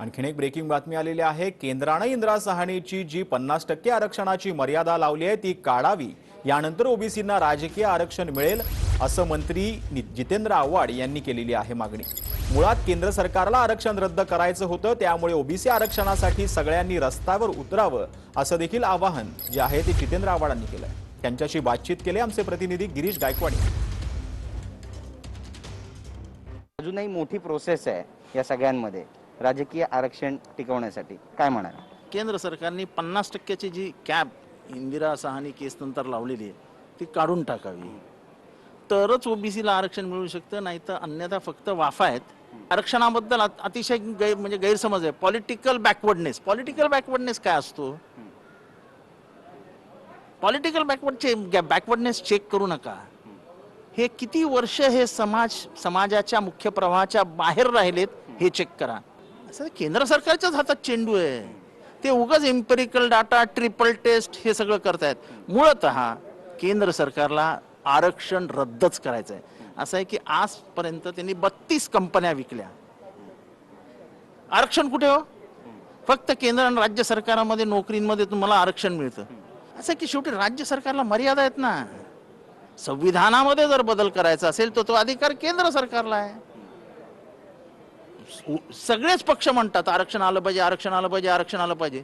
आणखीन एक ब्रेकिंग बातमी आलेली आहे. केंद्रानं इंदिरा सहानीची जी पन्नास टक्के आरक्षणाची मर्यादा लावली आहे ती काढावी. यानंतर ओबीसींना राजकीय आरक्षण मिळेल असं मंत्री जितेंद्र आव्हाड यांनी केलेली आहे मागणी. मुळात केंद्र सरकारला आरक्षण रद्द करायचं होतं त्यामुळे ओबीसी आरक्षणासाठी सगळ्यांनी रस्त्यावर उतरावं असं देखील आवाहन जे आहे ते जितेंद्र आव्हाडांनी केलं त्यांच्याशी बातचीत केली आमचे प्रतिनिधी गिरीश गायकवाड. अजूनही मोठी प्रोसेस आहे या सगळ्यांमध्ये. राजकीय आरक्षण टिकवण्यासाठी. काय म्हणाल? केंद्र सरकारने पन्नास टक्क्याची जी कॅब इंदिरा सहानी केस नंतर लावलेली आहे ती काढून टाकावी. तरच ओबीसीला आरक्षण मिळू शकतं नाही तर अन्यथा फक्त वाफा आहेत. आरक्षणाबद्दल अतिशय गैर म्हणजे गैरसमज आहे. पॉलिटिकल बॅकवर्डनेस पॉलिटिकल बॅकवर्डनेस काय असतो? पॉलिटिकल बॅकवर्ड बॅकवर्डनेस चेक करू नका. हे किती वर्ष हे समाज समाजाच्या मुख्य प्रवाहाच्या बाहेर राहिलेत हे चेक करा. असं केंद्र सरकारच्याच हातात चेंडू आहे. ते उगाच एम्पेरिकल डाटा ट्रिपल टेस्ट हे सगळं करतायत. मुळत केंद्र सरकारला आरक्षण रद्दच करायचं आहे असं आहे की आजपर्यंत त्यांनी बत्तीस कंपन्या विकल्या. आरक्षण कुठे हो? फक्त केंद्र आणि राज्य सरकारामध्ये नोकरींमध्ये तुम्हाला आरक्षण मिळतं. असं आहे की शेवटी राज्य सरकारला मर्यादा आहेत ना. संविधानामध्ये जर बदल करायचा असेल तर तो अधिकार केंद्र सरकारला आहे. सगळेच पक्ष म्हणतात आरक्षण आलं पाहिजे आरक्षण आलं पाहिजे आरक्षण आलं पाहिजे.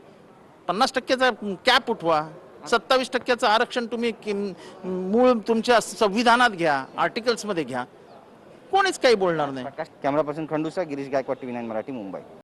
पन्नास टक्क्याचा कॅप उठवा. सत्तावीस टक्क्याचं आरक्षण तुम्ही किम- मूळ तुमच्या संविधानात घ्या आर्टिकल्समध्ये घ्या. कोणीच काही बोलणार नाही. कॅमेरा पर्सन खंडूसा गिरीश गायकवाड टीव्ही नाईन मराठी मुंबई.